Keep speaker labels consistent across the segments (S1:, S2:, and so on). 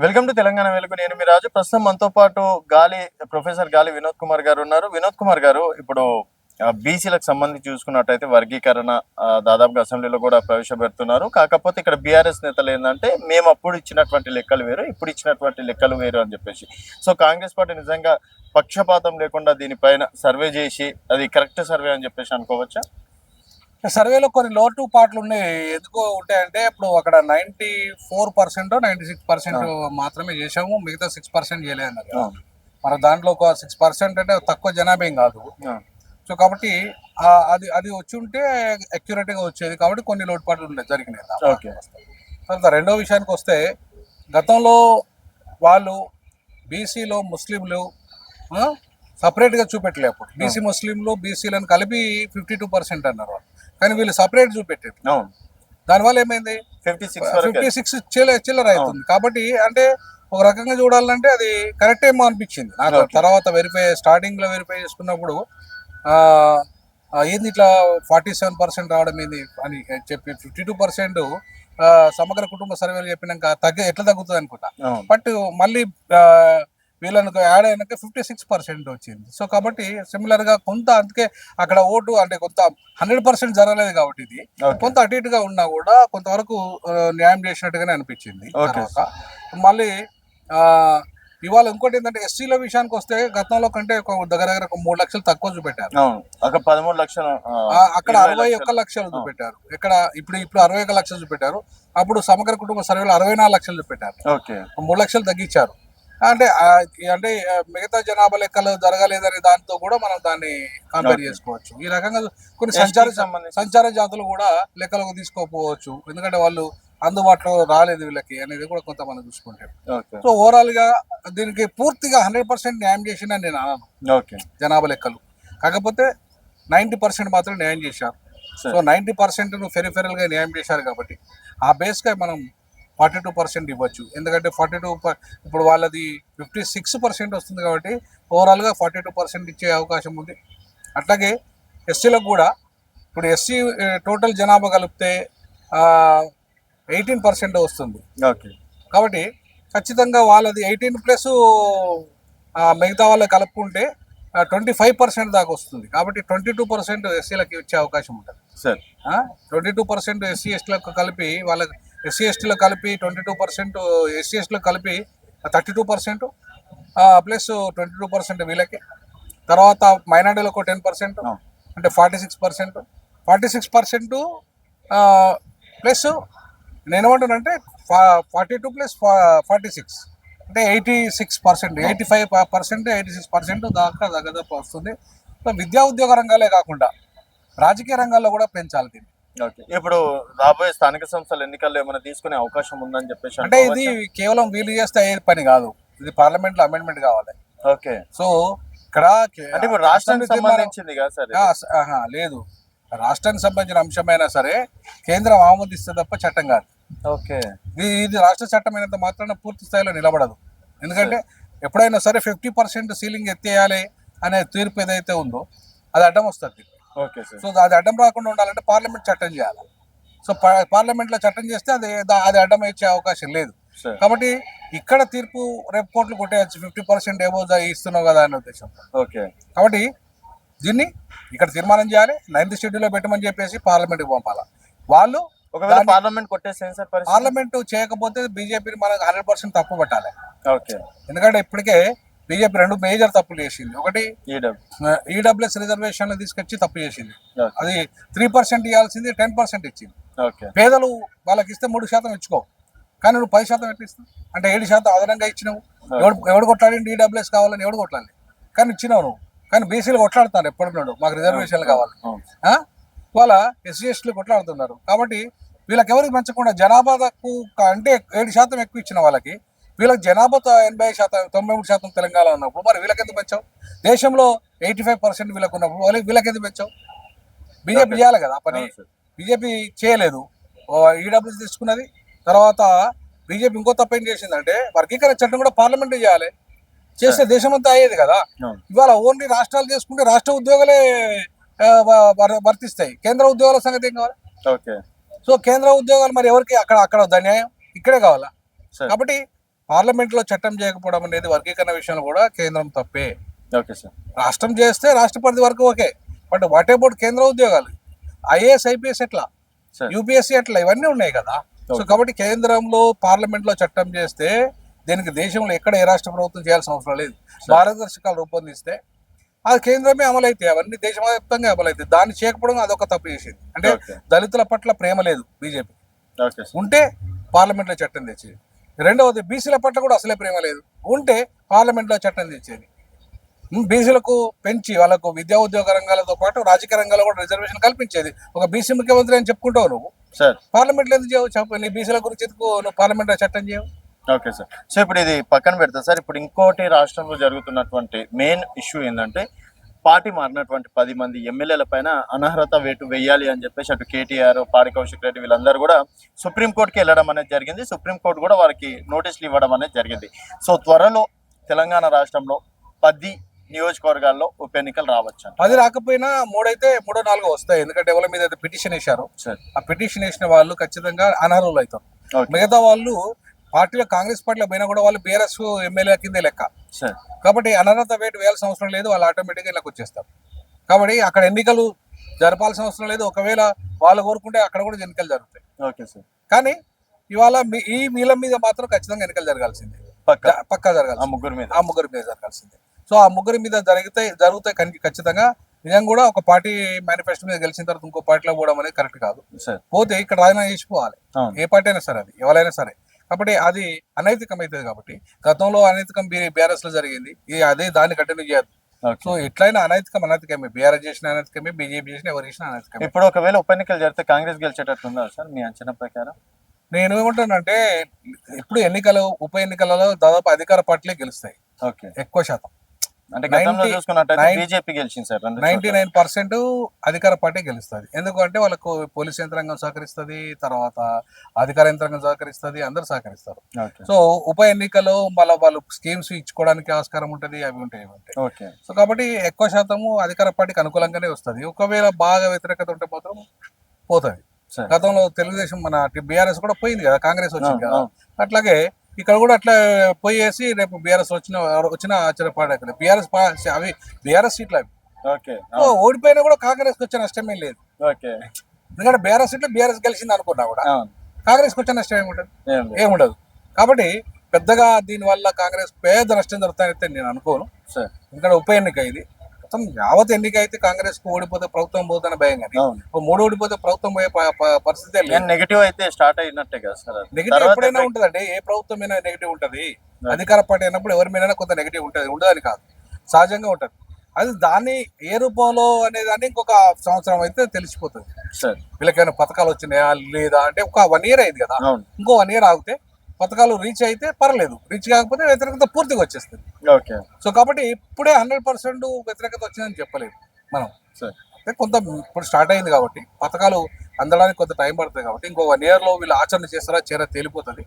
S1: Welcome to Telangana వెలుగు. నేను మీ రాజు. ప్రస్తుతం మనతో పాటు గాలి ప్రొఫెసర్ గాలి వినోద్ కుమార్ గారు ఉన్నారు. వినోద్ కుమార్ గారు ఇప్పుడు బీసీలకు సంబంధించి చూసుకున్నట్టయితే వర్గీకరణ దాదాపుగా అసెంబ్లీలో కూడా ప్రవేశపెడుతున్నారు. కాకపోతే ఇక్కడ బీఆర్ఎస్ నేతలు ఏంటంటే మేము అప్పుడు ఇచ్చినటువంటి లెక్కలు వేరు ఇప్పుడు ఇచ్చినటువంటి లెక్కలు వేరు అని చెప్పేసి. సో కాంగ్రెస్ పార్టీ నిజంగా పక్షపాతం లేకుండా దీనిపైన సర్వే చేసి అది కరెక్ట్ సర్వే అని చెప్పేసి అనుకోవచ్చా?
S2: సర్వేలో కొన్ని లోటు పాటలు ఉన్నాయి. ఎందుకు ఉంటాయంటే ఇప్పుడు అక్కడ ninety four percent ninety six percent మాత్రమే చేసాము మిగతా సిక్స్ పర్సెంట్ చేయలేదు మన దాంట్లో ఒక సిక్స్ పర్సెంట్ అంటే తక్కువ జనాభా కాదు. సో కాబట్టి అది అది వచ్చి ఉంటే accurate గా వచ్చేది. కాబట్టి కొన్ని లోటుపాట్లు ఉండే జరిగినాయి.
S1: ఓకే.
S2: తర్వాత రెండో విషయానికి వస్తే గతంలో వాళ్ళు బీసీలో ముస్లింలు సపరేట్గా చూపెట్టలే అప్పుడు. బీసీ ముస్లింలు బీసీలను కలిపి ఫిఫ్టీ టూ పర్సెంట్ అన్నారు వాళ్ళు. కానీ వీళ్ళు సపరేట్ చూపెట్టారు. దానివల్ల ఏమైంది?
S1: ఫిఫ్టీ సిక్స్
S2: ఫిఫ్టీ సిక్స్ చిల్లర అవుతుంది. కాబట్టి అంటే ఒక రకంగా చూడాలంటే అది కరెక్ట్ ఏమో అనిపించింది. నాకు. తర్వాత వెరిఫై స్టార్టింగ్లో వెరిఫై చేసుకున్నప్పుడు ఏంది ఇట్లా ఫార్టీ సెవెన్ పర్సెంట్ రావడం ఏంది అని చెప్పి ఫిఫ్టీ టూ పర్సెంట్ సమగ్ర కుటుంబ సర్వేలు చెప్పినాక తగ్గ ఎట్లా తగ్గుతుంది అనుకుంటా. బట్ మళ్ళీ ఆ, వీళ్ళను యాడ్ అయినాక ఫిఫ్టీ సిక్స్ పర్సెంట్ వచ్చింది. సో కాబట్టి సిమిలర్గా కొంత అందుకే అక్కడ ఓటు అంటే కొంత హండ్రెడ్ పర్సెంట్ జరగలేదు కాబట్టి ఇది. కొంత అటు ఇటుగా ఉన్నా కూడా కొంతవరకు న్యాయం చేసినట్టుగానే అనిపించింది. మళ్ళీ ఆ, ఇవాళ ఇంకోటి ఏంటంటే ఎస్సీల విషయానికి వస్తే గతంలో కంటే ఒక దగ్గర దగ్గర ఒక మూడు లక్షలు తక్కువ చూపెట్టారు.
S1: ఒక పదమూడు లక్షలు
S2: అక్కడ అరవై. ఒక్క లక్షలు. చూపెట్టారు. ఇక్కడ ఇప్పుడు ఇప్పుడు అరవై ఒక్క లక్షలు చూపెట్టారు. అప్పుడు సమగ్ర కుటుంబ సర్వేలో అరవై నాలుగు లక్షలు చూపెట్టారు.
S1: ఓకే.
S2: ఒక మూడు లక్షలు తగ్గించారు. అంటే అంటే మిగతా జనాభా లెక్కలు జరగలేదనే దాంతో కూడా మనం దాన్ని కంపేర్. చేసుకోవచ్చు. ఈ రకంగా కొన్ని సంచార సంచార జాతులు కూడా లెక్కలకు తీసుకోకపోవచ్చు. ఎందుకంటే వాళ్ళు అందుబాటులో రాలేదు వీళ్ళకి అనేది కూడా కొంత మనం చూసుకుంటే.
S1: ఓకే
S2: సో ఓవరాల్గా దీనికి పూర్తిగా హండ్రెడ్ పర్సెంట్ న్యాయం చేసిన నేను అనను.
S1: ఓకే
S2: జనాభా లెక్కలు. కాకపోతే నైంటీ పర్సెంట్ మాత్రం న్యాయం చేశారు. సో నైంటీ పర్సెంట్ ఫెరిఫెరల్గా న్యాయం చేశారు కాబట్టి ఆ బేస్గా మనం ఫార్టీ టూ పర్సెంట్ ఇవ్వచ్చు. ఎందుకంటే ఫార్టీ టూ ఇప్పుడు వాళ్ళది ఫిఫ్టీ సిక్స్ పర్సెంట్ వస్తుంది కాబట్టి ఓవరాల్గా ఫార్టీ టూ పర్సెంట్ ఇచ్చే అవకాశం ఉంది. అట్లాగే ఎస్సీలకు కూడా ఇప్పుడు ఎస్సీ టోటల్ జనాభా కలిపితే ఎయిటీన్ పర్సెంట్ వస్తుంది.
S1: ఓకే.
S2: కాబట్టి ఖచ్చితంగా వాళ్ళది ఎయిటీన్ ప్లస్ మిగతా వాళ్ళు కలుపుకుంటే ట్వంటీ ఫైవ్ పర్సెంట్ దాకా వస్తుంది. కాబట్టి ట్వంటీ టూ పర్సెంట్ ఎస్సీలకు ఇచ్చే అవకాశం ఉంటుంది.
S1: సరే.
S2: ట్వంటీ టూ పర్సెంట్ ఎస్సీ ఎస్టీలకు కలిపి వాళ్ళ ఎస్సీ ఎస్టీలో కలిపి ట్వంటీ టూ పర్సెంట్ ఎస్సీ ఎస్టీలో కలిపి thirty two percent plus twenty two percent వీళ్ళకి. తర్వాత మైనార్టీలకు టెన్ పర్సెంట్. అంటే forty six percent. Forty six percent plus నేను ఏమంటానంటే forty two plus forty six. అంటే eighty six percent eighty five percent eighty six percent దాకా దగ్గర వస్తుంది. విద్యా ఉద్యోగ రంగాలే కాకుండా రాజకీయ రంగాల్లో కూడా పెంచాలి దీన్ని.
S1: ఇప్పుడు రాబోయే స్థానిక సంస్థల ఎన్నికల్లో ఏమైనా తీసుకునే అవకాశం ఉందని చెప్పేసి
S2: అంటే ఇది కేవలం వీలు చేస్తే అయ్యే పని కాదు. ఇది పార్లమెంట్లో అమెండ్మెంట్ కావాలి.
S1: ఓకే.
S2: సో ఇక్కడ
S1: అంటే ఇప్పుడు రాష్ట్రానికి సంబంధించింది కదా సార్
S2: లేదు. రాష్ట్రానికి సంబంధించిన అంశమైనా సరే కేంద్రం ఆమోదిస్తే తప్ప చట్టం కాదు.
S1: ఓకే.
S2: ఇది రాష్ట్ర చట్టం అయినంత మాత్రాన పూర్తి స్థాయిలో నిలబడదు. ఎందుకంటే ఎప్పుడైనా సరే ఫిఫ్టీ పర్సెంట్ సీలింగ్ ఎత్తేయాలి అనే తీర్పు ఏదైతే ఉందో అది అడ్డం వస్తుంది. సో అది అడ్డం రాకుండా ఉండాలంటే పార్లమెంట్ చట్టం చేయాలి. సో పార్లమెంట్లో చట్టం చేస్తే అది అది అడ్డం ఇచ్చే అవకాశం లేదు. కాబట్టి ఇక్కడ తీర్పు రేపు కోర్టులు కొట్టేయచ్చు. ఫిఫ్టీ పర్సెంట్ ఏమో ఇస్తున్నావు కదా అనే ఉద్దేశం.
S1: ఓకే.
S2: కాబట్టి దీన్ని ఇక్కడ తీర్మానం చేయాలి. నైన్త్ షెడ్యూల్లో పెట్టమని చెప్పేసి పార్లమెంట్కి పంపాలి. వాళ్ళు
S1: ఒకవేళ పార్లమెంట్ పరిస్థితి?
S2: పార్లమెంట్ చేయకపోతే బీజేపీని మనకు హండ్రెడ్ పర్సెంట్ తప్పు పట్టాలి.
S1: ఓకే.
S2: ఎందుకంటే ఇప్పటికే బీజేపీ రెండు మేజర్ తప్పులు చేసింది. ఒకటి
S1: ఈడబ్ల్యూ
S2: ఈడబ్ల్యూఎస్ రిజర్వేషన్లు తీసుకొచ్చి తప్పు చేసింది. అది త్రీ పర్సెంట్ ఇవ్వాల్సింది టెన్ పర్సెంట్ ఇచ్చింది. పేదలు వాళ్ళకి ఇస్తే మూడు శాతం ఇచ్చుకో. కానీ నువ్వు పది శాతం ఎట్లా ఇస్తావు? అంటే ఏడు శాతం అదనంగా ఇచ్చినావు. ఎవడు ఎవడు కొట్లాడి ఈడబ్ల్యూఎస్ కావాలని ఎవడు కొట్లాలి కానీ ఇచ్చినావు నువ్వు. కానీ బీసీలు కొట్లాడుతున్నారు ఎప్పుడున్నాడు మాకు రిజర్వేషన్లు కావాలి? వాళ్ళ ఎస్సీ ఎస్టీలు కొట్లాడుతున్నారు. కాబట్టి వీళ్ళకి ఎవరికి పెంచకుండా జనాభా తక్కువ అంటే ఏడు శాతం ఎక్కువ ఇచ్చిన వాళ్ళకి వీళ్ళకి జనాభాతో ఎనభై శాతం తొంభై మూడు శాతం తెలంగాణ ఉన్నప్పుడు మరి వీళ్ళకి ఎందుకు పెంచావు? దేశంలో ఎయిటీ ఫైవ్ పర్సెంట్ వీళ్ళకి ఉన్నప్పుడు వాళ్ళకి వీళ్ళకి ఎందుకు పెంచావు? బీజేపీ చేయాలి కదా పని. బీజేపీ చేయలేదు. ఈడబ్ల్యూసీ తీసుకున్నది. తర్వాత బీజేపీ ఇంకో తప్పు ఏం చేసిందంటే వర్గీకరణ చట్టం కూడా పార్లమెంట్ చేయాలి చేస్తే దేశం అంతా అయ్యేది కదా. ఇవాళ ఓన్లీ రాష్ట్రాలు చేసుకుంటే రాష్ట్ర ఉద్యోగాలే వర్తిస్తాయి. కేంద్ర ఉద్యోగాల సంగతి ఏం కావాలి? సో కేంద్ర ఉద్యోగాలు మరి ఎవరికి? అక్కడ అక్కడ వద్దా న్యాయం ఇక్కడే కావాలా? కాబట్టి పార్లమెంట్లో చట్టం చేయకపోవడం అనేది వర్గీకరణ విషయంలో కూడా కేంద్రం తప్పే.
S1: Okay sir.
S2: రాష్ట్రం చేస్తే రాష్ట్రపతి వరకు ఓకే. బట్ వాట్ అబౌట్ కేంద్ర ఉద్యోగాలు? ఐఏఎస్ ఐపీఎస్ ఎట్లా. యూపీఎస్సీ అట్లా ఇవన్నీ ఉన్నాయి కదా. సో. కాబట్టి కేంద్రంలో పార్లమెంట్లో చట్టం చేస్తే దీనికి దేశంలో ఎక్కడ ఏ రాష్ట్ర ప్రభుత్వం చేయాల్సిన అవసరం లేదు. మార్గదర్శకాలు రూపొందిస్తే అది కేంద్రమే అమలైతాయి అవన్నీ దేశవ్యాప్తంగా అమలైతాయి దాన్ని చేయకపోవడం అదొక తప్పు చేసింది. అంటే దళితుల పట్ల ప్రేమ లేదు బీజేపీ. ఉంటే పార్లమెంట్లో చట్టం తెచ్చేది. రెండవది బీసీల పట్ల కూడా అసలే ప్రేమ లేదు. ఉంటే పార్లమెంట్లో చట్టం తెచ్చేది. బీసీలకు పెంచి వాళ్ళకు విద్యా ఉద్యోగ రంగాలతో పాటు రాజకీయ రంగాల్లో కూడా రిజర్వేషన్ కల్పించేది. ఒక బీసీ ముఖ్యమంత్రి అని చెప్పుకుంటావు నువ్వు?
S1: సార్.
S2: పార్లమెంట్లో ఎందుకు చేయవు? నీ బీసీల గురించి ఎందుకు నువ్వు పార్లమెంట్లో చట్టం చేయవు?
S1: Okay sir. సో ఇప్పుడు ఇది పక్కన పెడతా. సార్ ఇప్పుడు ఇంకోటి రాష్ట్రంలో జరుగుతున్నటువంటి మెయిన్ ఇష్యూ ఏంటంటే పార్టీ మారినటువంటి పది మంది ఎమ్మెల్యేల పైన అనర్హత వేటు వేయాలి అని చెప్పేసి అటు కేటీఆర్ పాడి కౌశిక్ రెడ్డి వీళ్ళందరూ కూడా సుప్రీంకోర్టుకి వెళ్ళడం అనేది జరిగింది. సుప్రీంకోర్టు కూడా వారికి నోటీసులు ఇవ్వడం అనేది జరిగింది. సో త్వరలో తెలంగాణ రాష్ట్రంలో పది నియోజకవర్గాల్లో ఉప ఎన్నికలు రావచ్చు.
S2: అది రాకపోయినా మూడైతే మూడో నాలుగో వస్తాయి. ఎందుకంటే ఎవరి మీద అయితే పిటిషన్ వేశారో ఆ పిటిషన్ వేసిన వాళ్ళు ఖచ్చితంగా అనర్హులు అవుతారు మిగతా వాళ్ళు పార్టీలో కాంగ్రెస్ పార్టీలో పోయినా కూడా వాళ్ళు బీఆర్ఎస్ ఎమ్మెల్యే కిందే లెక్క. కాబట్టి అనర్హత వేటు వేయాల్సిన అవసరం లేదు వాళ్ళు ఆటోమేటిక్గా ఇళ్ళకి వచ్చేస్తారు. కాబట్టి అక్కడ ఎన్నికలు జరపాల్సిన అవసరం లేదు. ఒకవేళ వాళ్ళు కోరుకుంటే అక్కడ కూడా ఎన్నికలు జరుగుతాయి.
S1: ఓకే సార్
S2: కానీ ఇవాళ ఈ వీళ్ళ మీద మాత్రం ఖచ్చితంగా ఎన్నికలు జరగాల్సిందే.
S1: పక్క?
S2: జ- పక్కా
S1: ఆ ముగ్గురు మీద?
S2: ఆ ముగ్గురి మీద జరగాల్సిందే. సో ఆ ముగ్గురి మీద జరిగితే జరుగుతాయి కనుక ఖచ్చితంగా. నిజంగా కూడా ఒక పార్టీ మేనిఫెస్టో మీద గెలిచిన తర్వాత ఇంకో పార్టీలో పోవడం అనేది కరెక్ట్ కాదు.
S1: సార్
S2: పోతే ఇక్కడ రాజీనామా చేసిపోవాలి ఏ పార్టీ అయినా సరే అది ఎవరైనా సరే. కాబట్టి అది అనైతికం అవుతుంది కాబట్టి గతంలో అనైతికం బీఆర్ఎస్లో జరిగింది. ఈ అదే దాన్ని కంటిన్యూ చేయదు
S1: ఓకే.
S2: సో ఎట్లయినా అనైతికం అనైతికమే. బీఆర్ఎస్ చేసిన అనైతికమే బీజేపీ చేసిన ఎవరు చేసిన అనైతికమే.
S1: ఇప్పుడు ఒకవేళ ఉప ఎన్నికలు జరిగితే కాంగ్రెస్ గెలిచేటట్టుందా సార్? మీ అంచనా ప్రకారం?
S2: నేను ఏమంటానంటే ఇప్పుడు ఎన్నికలు ఉప ఎన్నికలలో దాదాపు అధికార పార్టీలే గెలుస్తాయి.
S1: ఓకే.
S2: ఎక్కువ శాతం.
S1: అంటే గతంలో
S2: 90
S1: చూసుకున్నట్టయితే
S2: nine-
S1: బీజేపీ గెలిచింది సార్ రెండు
S2: నైన్టీ. నైన్ పర్సెంట్ అధికార పార్టీ గెలుస్తుంది. ఎందుకంటే వాళ్ళకు పోలీస్ యంత్రాంగం సహకరిస్తుంది తర్వాత అధికార యంత్రాంగం సహకరిస్తుంది అందరు సహకరిస్తారు. సో ఉప ఎన్నికలో మళ్ళీ వాళ్ళు స్కీమ్స్ ఇచ్చుకోవడానికి ఆస్కారం ఉంటుంది అవి ఉంటాయి ఇవి ఉంటాయి. సో కాబట్టి ఎక్కువ శాతము అధికార పార్టీకి అనుకూలంగానే వస్తుంది. ఒకవేళ బాగా వ్యతిరేకత ఉంటే మాత్రం పోతుంది. గతంలో తెలుగుదేశం మన బీఆర్ఎస్ కూడా పోయింది కదా కాంగ్రెస్ వచ్చింది కదా. అట్లాగే ఇక్కడ కూడా అట్లా పోయేసి రేపు బీఆర్ఎస్ వచ్చిన వచ్చిన ఆశ్చర్యపడక్కలేదు బీఆర్ఎస్ అవి బీఆర్ఎస్ సీట్లు అవి. ఓడిపోయినా కూడా కాంగ్రెస్ వచ్చే నష్టం ఏం లేదు.
S1: ఓకే.
S2: ఎందుకంటే బీఆర్ఎస్ సీట్లు బీఆర్ఎస్ గెలిచింది అనుకున్నా కూడా కాంగ్రెస్ వచ్చే నష్టం ఏముంటుంది
S1: ఏం లేదు.
S2: ఏముండదు. కాబట్టి పెద్దగా దీనివల్ల కాంగ్రెస్ పేద నష్టం జరుగుతానైతే నేను అనుకోను. ఎందుకంటే ఉప ఎన్నిక ఇది. మొత్తం యావత్ ఎన్నిక అయితే కాంగ్రెస్కు ఓడిపోతే ప్రభుత్వం పోతున్న భయం కానీ మూడు ఓడిపోతే ప్రభుత్వం పోయే పరిస్థితే
S1: నెగిటివ్ అయితే స్టార్ట్ అయినట్టే కదా సార్.
S2: నెగిటివ్ ఎప్పుడైనా ఉంటుందండి. ఏ ప్రభుత్వం మీద నెగిటివ్ ఉంటది? అధికార పార్టీ అయినప్పుడు ఎవరి మీద కొంత నెగిటివ్ ఉంటది. ఉండదని కాదు. సహజంగా ఉంటది. అది దాన్ని ఏ రూపంలో అనేదాన్ని ఇంకొక సంవత్సరం అయితే తెలిసిపోతుంది. వీళ్ళకైనా పథకాలు వచ్చినాయా? లేదా? అంటే ఒక వన్ ఇయర్ అయింది కదా. ఇంకో వన్ ఇయర్ ఆగితే పథకాలు రీచ్ అయితే పర్లేదు. రీచ్ కాకపోతే వ్యతిరేకత పూర్తిగా వచ్చేస్తుంది.
S1: ఓకే.
S2: సో కాబట్టి ఇప్పుడే హండ్రెడ్ పర్సెంట్ వ్యతిరేకత వచ్చిందని చెప్పలేదు మనం. అంటే కొంత ఇప్పుడు స్టార్ట్ అయింది కాబట్టి పథకాలు అందడానికి కొంత టైం పడుతుంది కాబట్టి ఇంకో వన్ ఇయర్లో వీళ్ళు ఆచరణ చేస్తారా చేరా తేలిపోతుంది.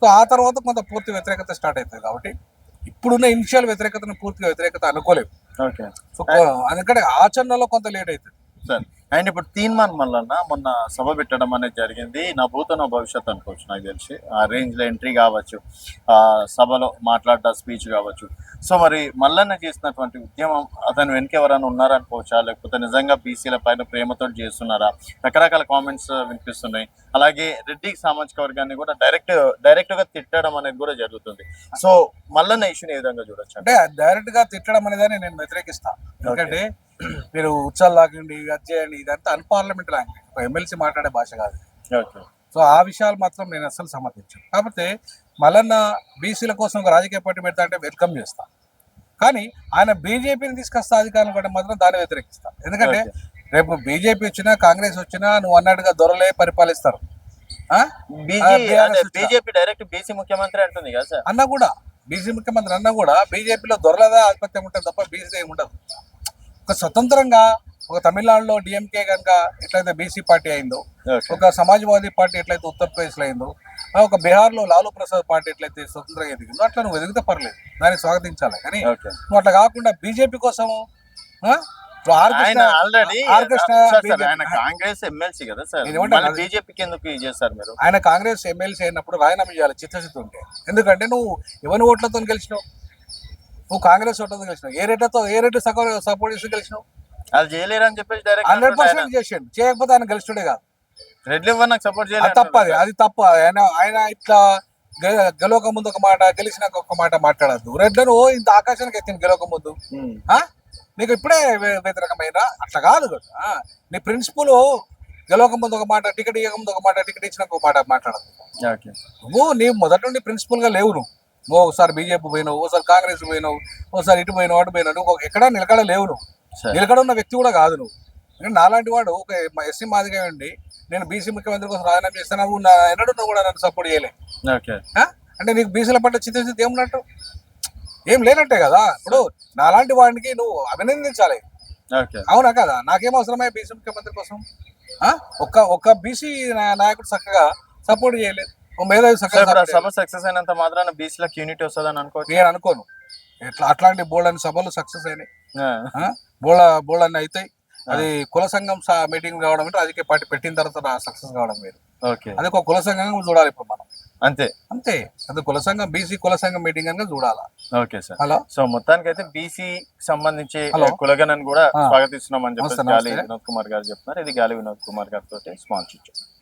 S2: సో ఆ తర్వాత కొంత పూర్తి వ్యతిరేకత స్టార్ట్ అవుతుంది కాబట్టి ఇప్పుడున్న ఇనిషియల్ వ్యతిరేకతను పూర్తిగా వ్యతిరేకత అనుకోలేము.
S1: ఓకే.
S2: సో ఎందుకంటే ఆచరణలో కొంత లేట్ అవుతుంది.
S1: సార్ అండ్ ఇప్పుడు తీన్మాన్ మల్లన్న మొన్న సభ పెట్టడం అనేది జరిగింది. నా భూత నా భవిష్యత్ అనుకోవచ్చు నాకు తెలిసి. ఆ రేంజ్లో ఎంట్రీ కావచ్చు ఆ సభలో మాట్లాడ్డ స్పీచ్ కావచ్చు. సో మరి మల్లన్న చేసినటువంటి ఉద్యమం అతను వెనక ఎవరైనా ఉన్నారనుకోవచ్చా లేకపోతే నిజంగా బీసీల పైన ప్రేమతో చేస్తున్నారా? రకరకాల కామెంట్స్ వినిపిస్తున్నాయి. అలాగే రెడ్డి సామాజిక వర్గాన్ని కూడా డైరెక్ట్ డైరెక్ట్గా తిట్టడం అనేది కూడా జరుగుతుంది. సో మల్లన్న ఇష్యూని ఏ విధంగా చూడొచ్చు
S2: అంటే డైరెక్ట్గా తిట్టడం అనేదాన్ని నేను వ్యతిరేకిస్తా. ఎందుకంటే మీరు ఉత్సాలు లాగండి అది చేయండి ఇదంతా అన్పార్లమెంట్ లాంగ్వేజ్. ఒక ఎమ్మెల్సీ మాట్లాడే భాష కాదు. సో ఆ విషయాలు మాత్రం నేను అస్సలు సమర్థించాను. కాకపోతే మల్లన్న బీసీల కోసం ఒక రాజకీయ పార్టీ పెడతా అంటే వెల్కమ్ చేస్తా. కానీ ఆయన బీజేపీని తీసుకొస్తా అధికారం కూడా మాత్రం దాన్ని వ్యతిరేకిస్తా. ఎందుకంటే రేపు బీజేపీ వచ్చినా కాంగ్రెస్ వచ్చినా నువ్వు అన్నట్టుగా దొరలే పరిపాలిస్తారు.
S1: బీజేపీ డైరెక్ట్ బీసీ ముఖ్యమంత్రి అంటుంది కదా సార్.
S2: అన్నా కూడా బీసీ ముఖ్యమంత్రి అన్నా కూడా బీజేపీలో దొరలదా ఆధిపత్యం ఉంటుంది తప్ప బీసీ ఏమి ఉండదు. ఒక స్వతంత్రంగా ఒక తమిళనాడులో డిఎంకే కనుక ఎట్లయితే బీసీ పార్టీ అయిందో ఒక సమాజ్వాదీ పార్టీ ఎట్లయితే ఉత్తరప్రదేశ్లో అయిందో ఒక బీహార్లో లాలూ ప్రసాద్ పార్టీ ఎట్లయితే స్వతంత్రంగా ఎదిగిందో అట్లా నువ్వు ఎదిగితే పర్లేదు. దాన్ని స్వాగతించాలి. కానీ నువ్వు అట్లా కాకుండా బీజేపీ
S1: మీరు?
S2: ఆయన కాంగ్రెస్ ఎమ్మెల్సీ అయినప్పుడు రాజీనామా చేయాలి చిత్తశుద్ధి ఉంటే. ఎందుకంటే నువ్వు ఎవరి ఓట్లతో గెలిచినావు? నువ్వు కాంగ్రెస్ ఓట్లతో గెలిచినావు? ఏ రేట్లతో ఏ రేటు సపోర్ట్ చేసి గెలిచినావు?
S1: అది చేయలేరు అని చెప్పేసి
S2: హండ్రెడ్
S1: డైరెక్ట్
S2: పర్సెంట్ చేసిండు. చేయకపోతే ఆయన గెలిచుడే కాదు.
S1: రెడ్ లివర్ నాకు సపోర్ట్
S2: అది
S1: చేయలేదు
S2: తప్పది అది తప్ప. ఆయన ఆయన ఇట్లా గెలవక ముందు ఒక మాట గెలిచినాక ఒక మాట మాట్లాడద్దు. రెడ్లను ఓ ఇంత ఆకాశానికి ఎత్తింది గెలవక ముందు? నీకు ఇప్పుడే వ్య- వ్యతిరేకమైన అట్లా కాదు కదా. నీ ప్రిన్సిపల్ గెలవక ముందు ఒక మాట టికెట్ ఇవ్వక ముందు ఒక మాట టికెట్ ఇచ్చినాక ఒక మాట మాట్లాడదు
S1: ఓకే.
S2: నువ్వు నీ మొదటి నుండి ప్రిన్సిపల్గా లేవు నువ్వు. నువ్వు ఒకసారి బీజేపీ పోయినావు ఒకసారి కాంగ్రెస్ పోయినావు ఒకసారి ఇటు పోయినావు అటు పోయినావు నువ్వు ఎక్కడా నిలకడ లేవు నువ్వు. నిలకడ ఉన్న వ్యక్తి కూడా కాదు నువ్వు. ఎందుకంటే నాలాంటి వాడు ఒక ఎస్సీ మాదిగా ఉండి నేను బీసీ ముఖ్యమంత్రి కోసం రాజీనామా చేస్తాను నా ఎన్నడూ నువ్వు కూడా నన్ను సపోర్ట్ చేయలే? అంటే నీకు బీసీల పట్ల చిత్తశుద్ధి ఏమున్నట్టు? ఏం లేనట్టే కదా. ఇప్పుడు నాలాంటి వాడికి నువ్వు అభినందించాలి. అవునా కదా? నాకేం అవసరమే బీసీ ముఖ్యమంత్రి కోసం? ఒక్క ఒక్క బీసీ నాయకుడు చక్కగా సపోర్ట్ చేయలేదు.
S1: సభ సక్సెస్ అయినంత మాత్రాన బీసీలకు యూనిటీ వస్తుందని అనుకోవచ్చు?
S2: నేను అనుకోను. ఇట్లా అట్లాంటి బోల్డ్ సభలు సక్సెస్ అయినాయి? బోళ్ళ బోల్డ్ అన్ని అవుతాయి అది కుల సంఘం మీటింగ్ కావడం అంటే రాజకీయ పార్టీ పెట్టిన తర్వాత సక్సెస్ కావడం వేరు.
S1: ఓకే.
S2: అది ఒక కుల సంఘంగా చూడాలి ఇప్పుడు మనం.
S1: అంతే.
S2: అంతే. అది కుల సంఘం బీసీ కుల సంఘం మీటింగ్ కనుక చూడాలా.
S1: Okay sir.
S2: హలో?
S1: సో మొత్తానికి అయితే బీసీ సంబంధించి
S2: హలో.
S1: కులగనని కూడా. స్వాగతిస్తున్నాం అని చెప్పేసి గాలి. వినోద్ కుమార్ గారు చెప్తున్నారు ఇది గాలి వినోద్ కుమార్ గారితో స్పాన్సర్